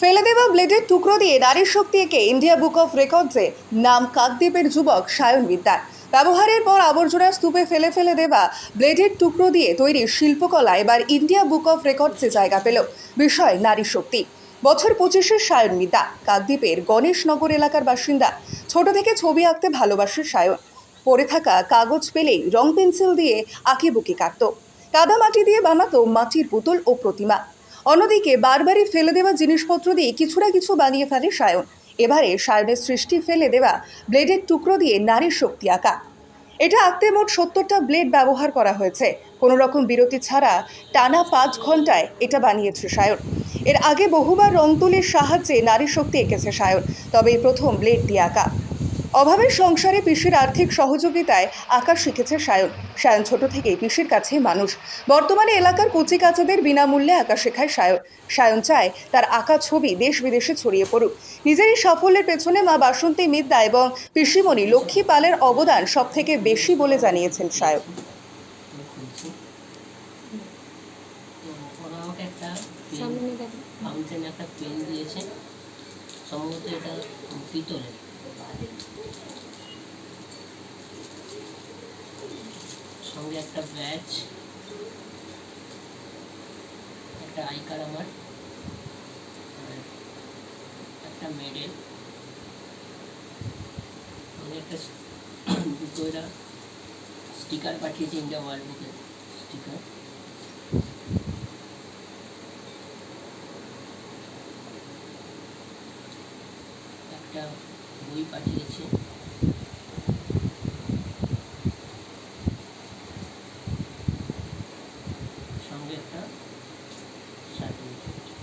ফেলে দেওয়া ব্লেডের টুকরো দিয়ে নারীর শক্তি একে ইন্ডিয়া বুক অফ রেকর্ডসে নাম কাকদ্বীপের যুবক সায়ন বিদ্যার। ব্যবহারের পর আবর্জনা স্তূপে ফেলে ফেলে দেওয়া ব্লেডের টুকরো দিয়ে তৈরি শিল্পকলা এবার ইন্ডিয়া বুক অফ রেকর্ডসে জায়গা পেল। বিষয়, নারী শক্তি। বছর পঁচিশের সায়ন মিতা কাকদ্বীপের গণেশনগর এলাকার বাসিন্দা। ছোট থেকে ছবি আঁকতে ভালোবাসে সায়ন। পড়ে থাকা কাগজ পেলেই রং পেন্সিল দিয়ে আঁকি বুকি কাটত। কাদা মাটি দিয়ে বানাতো মাটির পুতুল ও প্রতিমা। অন্যদিকে বারবারই ফেলে দেওয়া জিনিসপত্র দিয়ে কিছু না কিছু বানিয়ে ফেলে সায়ন। এবারে সায়নের সৃষ্টি ফেলে দেওয়া ব্লেডের টুকরো দিয়ে নারীর শক্তি আঁকা। এটা আঁকতে মোট সত্তরটা ব্লেড ব্যবহার করা হয়েছে। কোনো রকম বিরতি ছাড়া টানা পাঁচ ঘন্টায় এটা বানিয়েছে সায়ন। এর আগে বহুবার রং তুলির সাহায্যে নারী শক্তি এঁকেছে সায়ন, তবে এই প্রথম ব্লেড দিয়ে আঁকা। অভাবের সংসারে পিসির আর্থিক সহযোগিতায় আঁকা শিখেছে সায়ন। সায়ন ছোট থেকেই পিসির কাছে মানুষ। বর্তমানে এলাকার কচি কাচাদের বিনামূল্যে আঁকা শেখায় সায়ন। সায়ন চায় তার আঁকা ছবি দেশ বিদেশে ছড়িয়ে পড়ুক। নিজের এই সাফল্যের পেছনে মা বাসন্তী মিদ্যা এবং পিসিমণি লক্ষ্মী পালের অবদান সব থেকে বেশি বলে জানিয়েছেন সায়ন। একটা পেন সামনে ফাউন্টেন একটা পেন দিয়েছে। সম্ভবত এটা পিতলের। সঙ্গে একটা ব্যাচ, একটা আই কার্ড আমার একটা মেডেল একটা দুটো এরা স্টিকার পাঠিয়েছে ইন্ডিয়া ওয়ার্ল্ড বুকের স্টিকার। একটা বই পাঠিয়েছে সঙ্গে একটা সার্টিফিকেট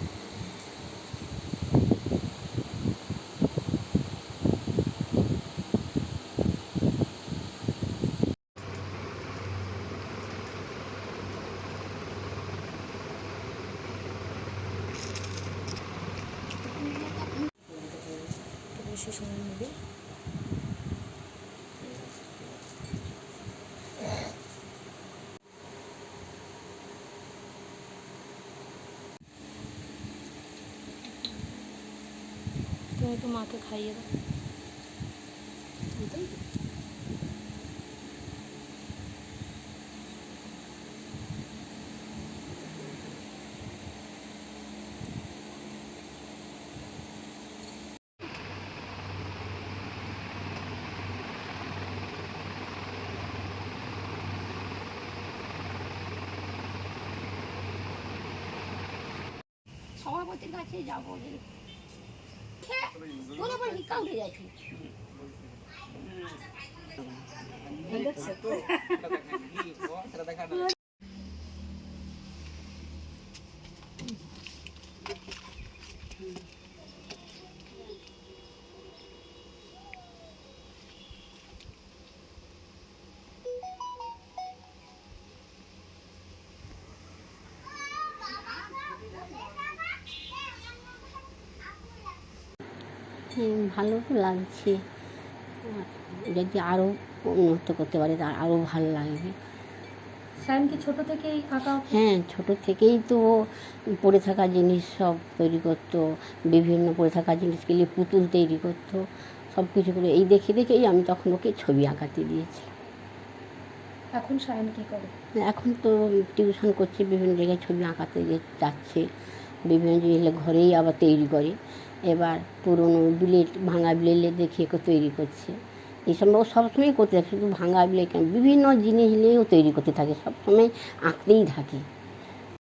একটু বেশি সময় তুমি একটু মাকে খাইয়ে দাও সভাপতির কাছে যাব বলে বলে হিক্কা উঠে যাচ্ছে ভালো লাগছে। যদি আরও উন্নত করতে পারে তা আরও ভালো লাগবে। সায়ন কি ছোট থেকেই আঁকা হ্যাঁ ছোট থেকেই তো ও পড়ে থাকা জিনিস সব তৈরি করতো বিভিন্ন পড়ে থাকা জিনিসকে নিয়ে পুতুল তৈরি করতো সব কিছু করে। এই দেখে দেখেই আমি তখন ওকে ছবি আঁকাতে দিয়েছি। এখন সায়ন কি করে? এখন তো টিউশন করছে বিভিন্ন জায়গায় ছবি আঁকাতে যাচ্ছে বিভিন্ন জায়গায় ঘরেই আবার তৈরি করে। এবার পুরনো বিলেট ভাঙা বিলেলে দেখিয়ে তৈরি করছে। এইসব ও সবসময় করতে থাকে, শুধু ভাঙা বিলে কেন? বিভিন্ন জিনিস নিয়েও তৈরি করতে থাকে, সবসময় আঁকতেই থাকে।